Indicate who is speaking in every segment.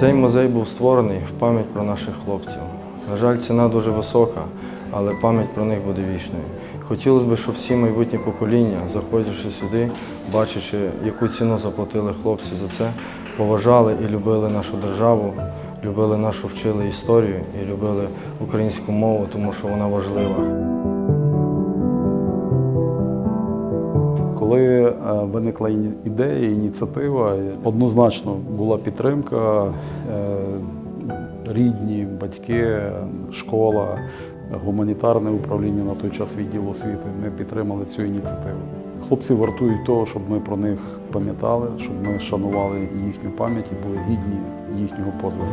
Speaker 1: Цей музей був створений в пам'ять про наших хлопців. На жаль, ціна дуже висока, але пам'ять про них буде вічною. Хотілося б, щоб всі майбутні покоління, заходячи сюди, бачачи, яку ціну заплатили хлопці за це, поважали і любили нашу державу, любили нашу вчили історію і любили українську мову, тому що вона важлива.
Speaker 2: Коли е, виникла ідея, ініціатива, однозначно була підтримка, е, рідні, батьки, школа, гуманітарне управління на той час відділ освіти. Ми підтримали цю ініціативу. Хлопці вартують того, щоб ми про них пам'ятали, щоб ми шанували їхню пам'ять і були гідні їхнього подвигу.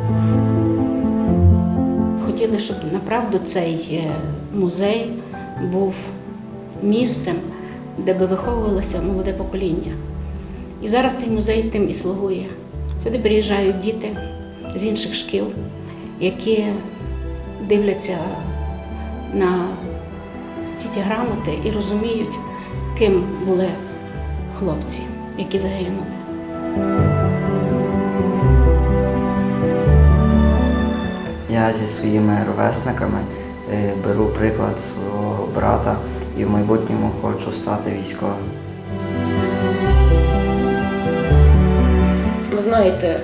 Speaker 3: Хотіли, щоб направду цей е, музей був місцем, де би виховувалося молоде покоління. І зараз цей музей тим і слугує. Сюди приїжджають діти з інших шкіл, які дивляться на ці ті грамоти і розуміють, ким були хлопці, які загинули.
Speaker 4: Я зі своїми ровесниками беру приклад свого брата і в майбутньому хочу стати військовим.
Speaker 5: Ви знаєте,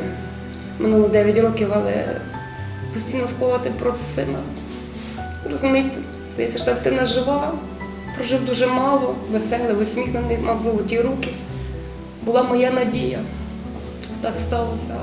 Speaker 5: минуло 9 років, але постійно склувати проти сина. Розумієте, здається, що дитина жива, прожив дуже мало, веселий, усміхнений, мав золоті руки. Була моя надія. Так сталося.